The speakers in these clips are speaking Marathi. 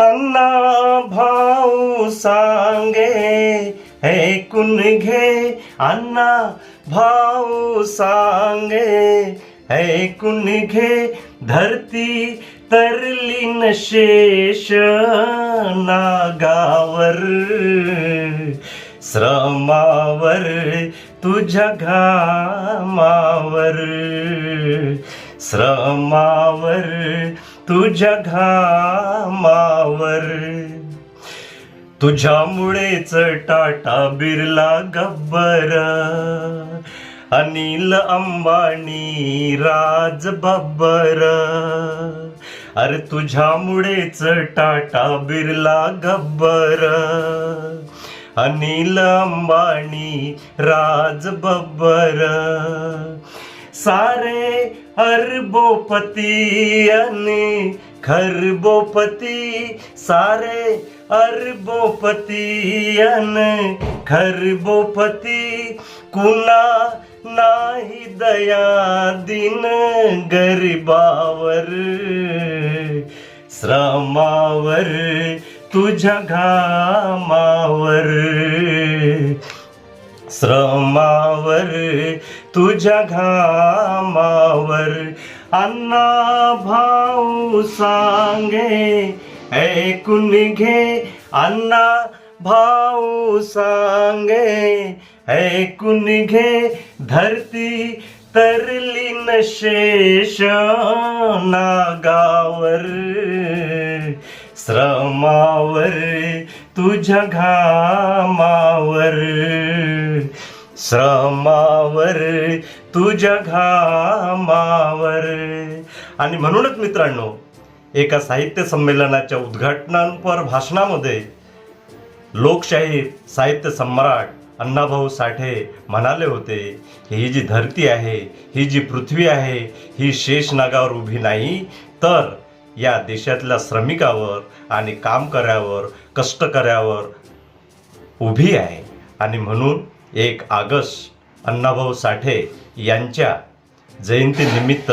अण्णा भाऊ सांगे ऐकून घे? अण्णा भाऊ सांगे ऐकून घे? धरती तरली न शेष नागावर श्रमावर तुझ्या घामावर श्रमावर तुझ्या घामावर. तुझ्यामुळेच टाटा बिर्ला गब्बर. अनिल अंबानी राज बब्बर. अरे तुझ्यामुळेच टाटा बिर्ला गब्बर. अनिल अंबानी राज बब्बर. सारे अरबोपती आणि खरबोपती सारे अरबोपती आणि खरबोपती कुणा नाही दया दिन गरिबावर श्रमावर तुझ्या घामावर श्रमावर तुझ्या घामावर अण्णा भाऊ सांगे ऐकून घे. अण्णा भाऊ सांगे ऐकून घे. धरती तरली न शेष नागावर श्रमावर तुझ्या घामावर. श्रमावर तुझ्या घामावर. आणि म्हणूनच मित्रांनो एका साहित्य संमेलनाच्या उद्घाटनांपर भाषणामध्ये लोकशाही साहित्य सम्राट अण्णाभाऊ साठे म्हणाले होते ही जी धरती आहे ही जी पृथ्वी आहे ही शेष नागावर उभी नाही तर या देशातल्या श्रमिकावर आणि काम कर्यावर कष्टकऱ्यावर उभी आहे. आणि म्हणून एक ऑगस्ट अण्णाभाऊ साठे यांच्या जयंतीनिमित्त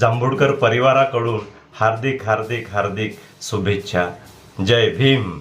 जांभूडकर परिवाराकडून हार्दिक हार्दिक हार्दिक शुभेच्छा. जय भीम.